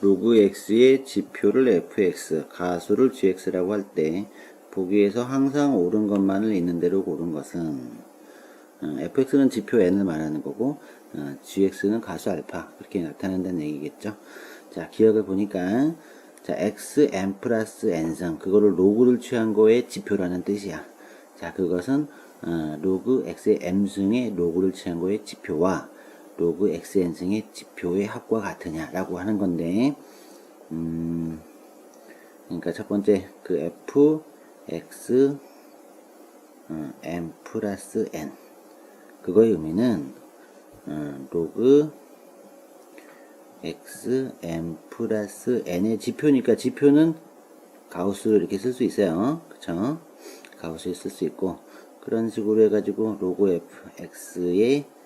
로그 x의 지표를 fx, 가수를 gx라고 할 때 보기에서 항상 옳은 것만을 있는 대로 고른 것은 어, fx는 지표 n을 말하는 거고 어, gx는 가수 알파 그렇게 나타낸다는 얘기겠죠. 자 기억을 보니까 자 x n 플러스 n승 그거를 로그를 취한 거의 지표라는 뜻이야. 자 그것은 어, 로그 x의 m승의 로그를 취한 거의 지표와 로그 xn승의 지표의 합과 같으냐라고 하는 건데 음, 그러니까 첫 번째 그 f x 어, m 플러스 n 그거의 의미는 어, 로그 x m 플러스 n의 지표니까 지표는 가우스로 이렇게 쓸 수 있어요. 그쵸? 가우스에 쓸 수 있고 그런 식으로 해가지고 로그 f x의 어,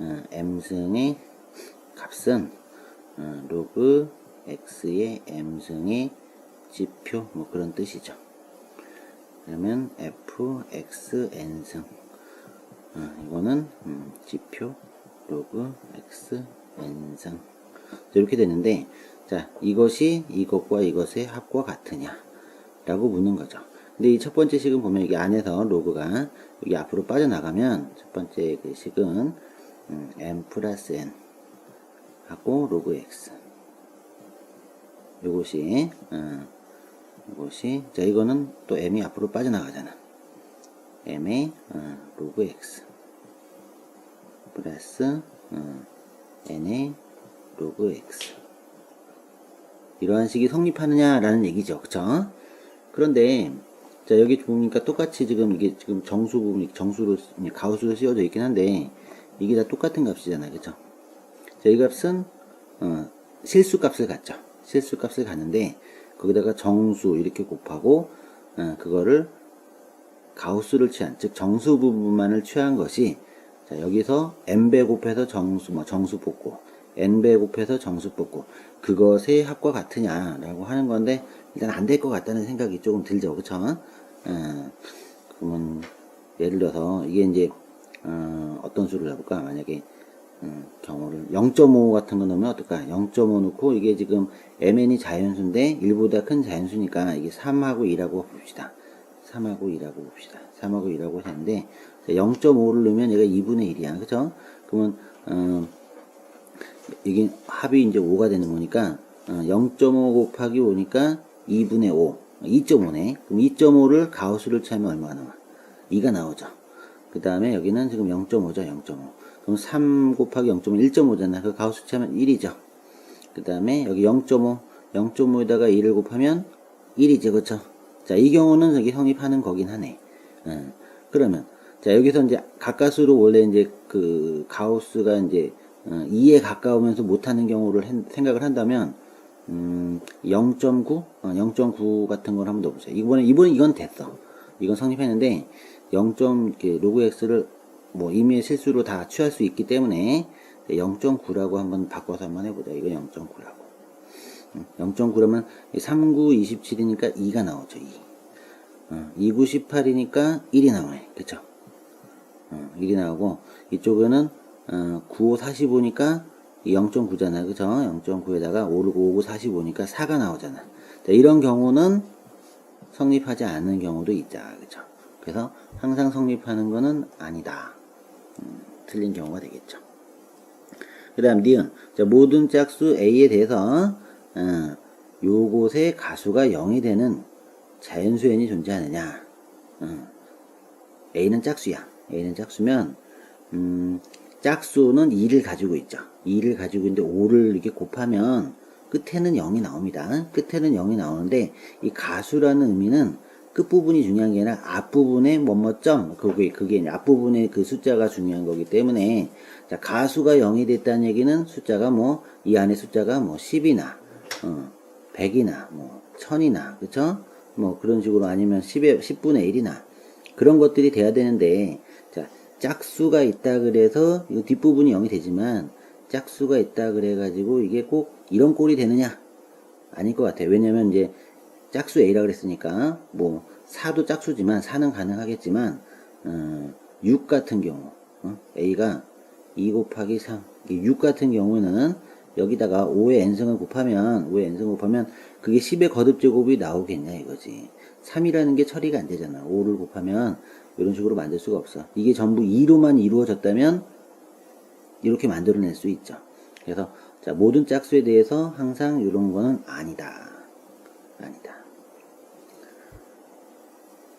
m승의 값은 어, 로그 x의 m승의 지표 뭐 그런 뜻이죠. 그러면 f x n승 어, 이거는 음, 지표 로그 x n승 이렇게 되는데 자 이것이 이것과 이것의 합과 같으냐 라고 묻는 거죠. 근데 이 첫 번째 식은 보면 여기 안에서 로그가 여기 앞으로 빠져나가면 첫 번째 그 식은 음, m 플러스 n 하고 로그 x. 요것이 어, 요것이 자 이거는 또 m이 앞으로 빠져나가잖아. M의 어, 로그 x 플러스 어, n의 로그 x. 이러한 식이 성립하느냐라는 얘기죠. 그쵸? 그런데 자 여기 보니까 똑같이 지금 이게 지금 정수 부분이 정수로 가우스로 씌워져 있긴 한데 이게 다 똑같은 값이잖아요. 그쵸? 자, 이 값은 어, 실수 값을 갖죠. 실수 값을 갖는데 거기다가 정수 이렇게 곱하고 어, 그거를 가우스를 취한 즉 정수 부분만을 취한 것이 자, 여기서 n배 곱해서 정수 뭐 정수 뽑고 n배 곱해서 정수 뽑고 그것의 합과 같으냐라고 하는 건데 일단 안 될 것 같다는 생각이 조금 들죠. 그쵸? 어, 그러면 예를 들어서 이게 이제 어, 어떤 수를 해볼까 만약에 음, 경우를 0.5 같은 거 넣으면 어떨까? 0.5 넣고 이게 지금 mn이 자연수인데 1보다 큰 자연수니까 이게 3하고 2라고 봅시다. 3하고 2라고 봅시다. 3하고 2라고 했는데 0.5를 넣으면 얘가 2분의 1이야. 그죠? 그러면 어, 이게 합이 이제 5가 되는 거니까 어, 0.5 곱하기 5니까 2분의 5 2.5네. 그럼 2.5를 가우스를 차면 얼마가 나와? 2가 나오죠. 그 다음에 여기는 지금 0.5죠. 0.5. 그럼 3 곱하기 0.5, 1.5잖아. 그 가우스 치면 1이죠. 그 다음에 여기 0.5, 0.5에다가 2를 곱하면 1이죠. 그쵸? 자, 이 경우는 여기 성립하는 거긴 하네. 어, 그러면, 자, 여기서 이제 가까스로 원래 이제 그 가우스가 이제 어, 2에 가까우면서 못하는 경우를 생각을 한다면, 음, 0.9? 어, 0.9 같은 걸 한번 넣어보세요. 이번에, 이번에 이건 됐어. 이건 성립했는데, 0. 이렇게 로그 x를 뭐 임의의 실수로 다 취할 수 있기 때문에 0.9라고 한번 바꿔서 한번 해보자. 이거 0.9라고. 0.9라면 39, 27이니까 2가 나오죠. 2. 어, 29, 18이니까 1이 나오네. 그쵸? 어, 1이 나오고 이쪽에는 어, 95, 45니까 0.9잖아요. 그쵸? 0.9에다가 5, 5, 45니까 4가 나오잖아. 자, 이런 경우는 성립하지 않는 경우도 있다. 그쵸? 그래서 항상 성립하는 거는 아니다. 음, 틀린 경우가 되겠죠. 그 다음 니은 자, 모든 짝수 A에 대해서 어, 요곳의 가수가 0이 되는 자연수 n이 존재하느냐 어, A는 짝수야 A는 짝수면 음, 짝수는 2를 가지고 있죠 2를 가지고 있는데 5를 이렇게 곱하면 끝에는 0이 나옵니다 끝에는 0이 나오는데 이 가수라는 의미는 끝부분이 중요한 게 아니라 앞부분의 뭐뭐 점 그게 그게 이제 앞부분의 그 숫자가 중요한 거기 때문에 자 가수가 0이 됐다는 얘기는 숫자가 뭐 이 안에 숫자가 뭐 10이나 어 100이나 뭐 1000이나 그쵸? 뭐 그런 식으로 아니면 10의 10분의 1이나 그런 것들이 돼야 되는데 자 짝수가 있다 그래서 이 뒷부분이 0이 되지만 짝수가 있다 그래 가지고 이게 꼭 이런 꼴이 되느냐? 아닐 것 같아요. 왜냐면 이제 짝수 A라 그랬으니까 뭐 4도 짝수지만 4는 가능하겠지만 어, 6 같은 경우 어? A가 2 곱하기 3 6 같은 경우는 여기다가 5의 n승을 곱하면 5의 n승을 곱하면 그게 10의 거듭 제곱이 나오겠냐 이거지. 3이라는 게 처리가 안 되잖아. 5를 곱하면 이런 식으로 만들 수가 없어. 이게 전부 2로만 이루어졌다면 이렇게 만들어낼 수 있죠. 그래서 자 모든 짝수에 대해서 항상 이런 거는 아니다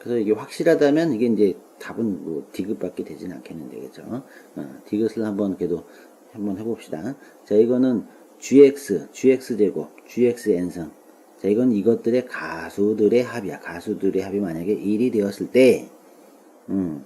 그래서 이게 확실하다면 이게 이제 답은 뭐 디귿밖에 되진 않겠는데 그죠? 어, 디귿을 한번 그래도 한번 해봅시다. 자 이거는 gx, gx 제곱, gx n승. 자 이건 이것들의 가수들의 합이야. 가수들의 합이 만약에 1이 되었을 때, 음,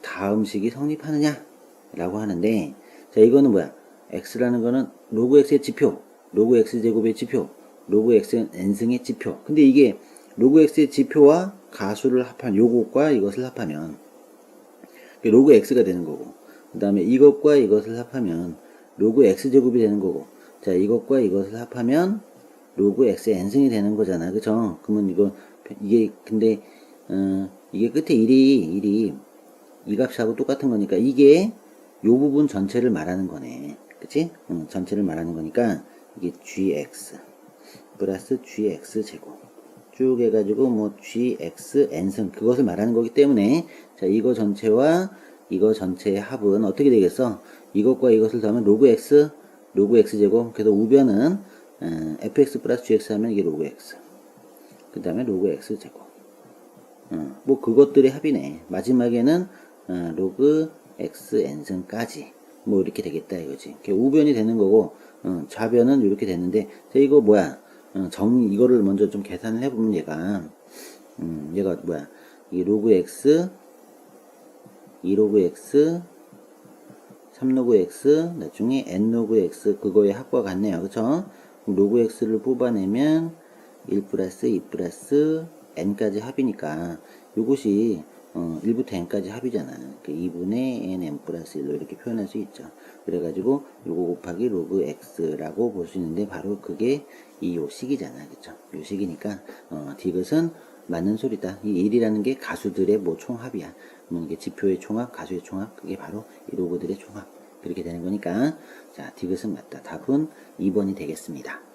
다음 식이 성립하느냐? 라고 하는데, 자 이거는 뭐야? x라는 거는 로그 x의 지표, 로그 x 제곱의 지표, 로그 x n승의 지표. 근데 이게 로그 x의 지표와 가수를 합한 요것과 이것을 합하면 로그 x가 되는 거고 그 다음에 이것과 이것을 합하면 로그 x제곱이 되는 거고 자 이것과 이것을 합하면 로그 x의 n승이 되는 거잖아. 그쵸? 그러면 이거 이게 근데 어, 이게 끝에 1이 1이 이 값하고 똑같은 거니까 이게 요 부분 전체를 말하는 거네. 그치? 응, 전체를 말하는 거니까 이게 gx 플러스 gx 제곱 쭉 해가지고 뭐 gx n승 그것을 말하는 거기 때문에 자 이거 전체와 이거 전체의 합은 어떻게 되겠어? 이것과 이것을 더하면 로그 x 로그 x 제곱. 그래서 우변은 어, fx 플러스 gx 하면 이게 로그 x. 그 다음에 로그 x 제곱. 어, 뭐 그것들의 합이네. 마지막에는 어, 로그 x n승까지. 뭐 이렇게 되겠다 이거지. 우변이 되는 거고 어, 좌변은 이렇게 됐는데 자 이거 뭐야 어, 정 이거를 먼저 좀 계산을 해보면 얘가 음, 얘가 뭐야? 이 로그 x 2 로그 x 3 로그 x 나중에 n로그 x 그거의 합과 같네요. 그쵸? 로그 x를 뽑아내면 1 플러스 2 플러스 n까지 합이니까 요것이 어, 1부터 n까지 합이잖아. 그 2분의 n n 플러스 1로 이렇게 표현할 수 있죠. 그래가지고 요거 곱하기 로그 x라고 볼 수 있는데 바로 그게 이 요식이잖아. 그쵸? 요식이니까 어, 디귿은 맞는 소리다. 이 1이라는 게 가수들의 뭐 총합이야. 그러면 이게 지표의 총합, 가수의 총합, 그게 바로 이 로그들의 총합. 그렇게 되는 거니까 자 디귿은 맞다. 답은 2번이 되겠습니다.